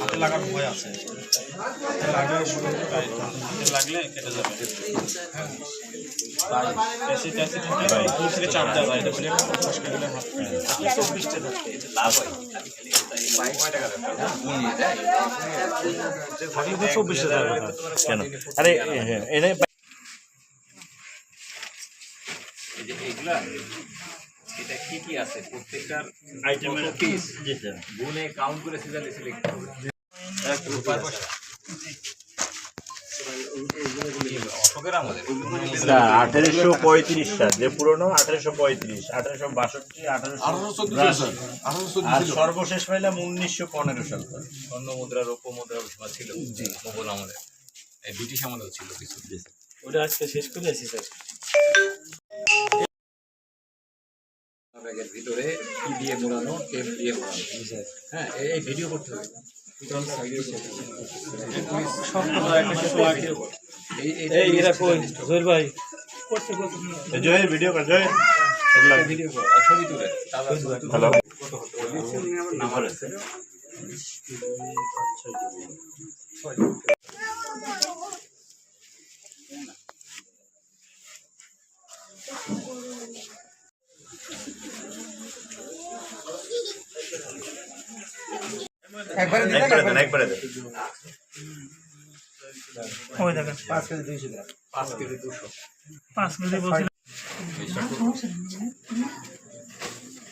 হাতে লাগার ভয় আছে। লাগলে হাতে লাগলে কেটে যাবে। হ্যাঁ। তাই এসি দূর থেকে চাপ দেওয়া যায়। এটা ফ্রেম ফসকে গেলে হাত চব্বিশটা থাকতে থাকলে তো চব্বিশটা যাবে কেন? আরে হ্যাঁ, এনে এইগুলা এটা কি কি আছে? প্রত্যেকটার আইটেমের পিস স্যার কাউন্ট করে সিজালে সিলেক্ট হবে। অশোকের আমাদের আঠারোশো যে পুরনো আঠারোশো পঁয়ত্রিশ আঠারোশো বাষট্টি আঠারোশো আর সর্বশেষ পাইলাম উনিশশো পনেরো সাল স্বর্ণ মুদ্রা রৌপ্য মুদ্রা ছিল মোগল আমলে। ব্রিটিশ আমলেও ছিল কিছু। ওটা আজকে শেষ করে আসি স্যার। ব্যাগের ভিতরে কি দিয়ে মোড়ানো টেপ দিয়ে মোড়ানো। হ্যাঁ এই- ভিডিও করতে হবে। এই এই এরা কই জহির ভাই জয় ভিডিও কর জয় এগুলা ভিডিও কর আর ছবি তুলে তারপর ছবি তুলে হ্যালো নাম্বার আছে একবারে দেন একবারে দেন। ওই দেখেন পাঁচ কেজি কেজি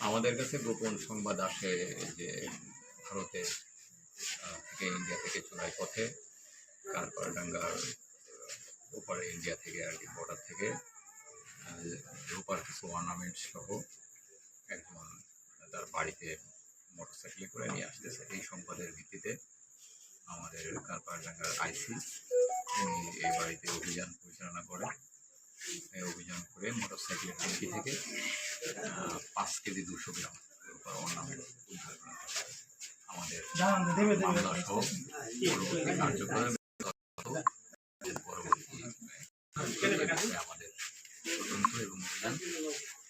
আমাদের কাছে গোপন সংবাদ আসে যে ভারতে থেকে ইন্ডিয়া থেকে চোরাই পথে তারপর ডাঙ্গার ওপারে ইন্ডিয়া থেকে আর কি বর্ডার থেকে রূপার কিছু অর্নামেন্ট সহ একজন তার বাড়িতে মোটরসাইকেলে করে নিয়ে আসতেছে। এই সংবাদের ভিত্তিতে আমাদের কারপারডাঙ্গার আইসি তিনি এই বাড়িতে অভিযান পরিচালনা করে এই অভিযান করে মোটরসাইকেলের ট্যাঙ্কি থেকে পাঁচ কেজি দুশো গ্রাম অর্নামেন্ট উদ্ধার করা আমাদের কার্যক্রম আমাদের তদন্ত এবং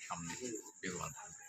সামনে বেগবান থাকবে।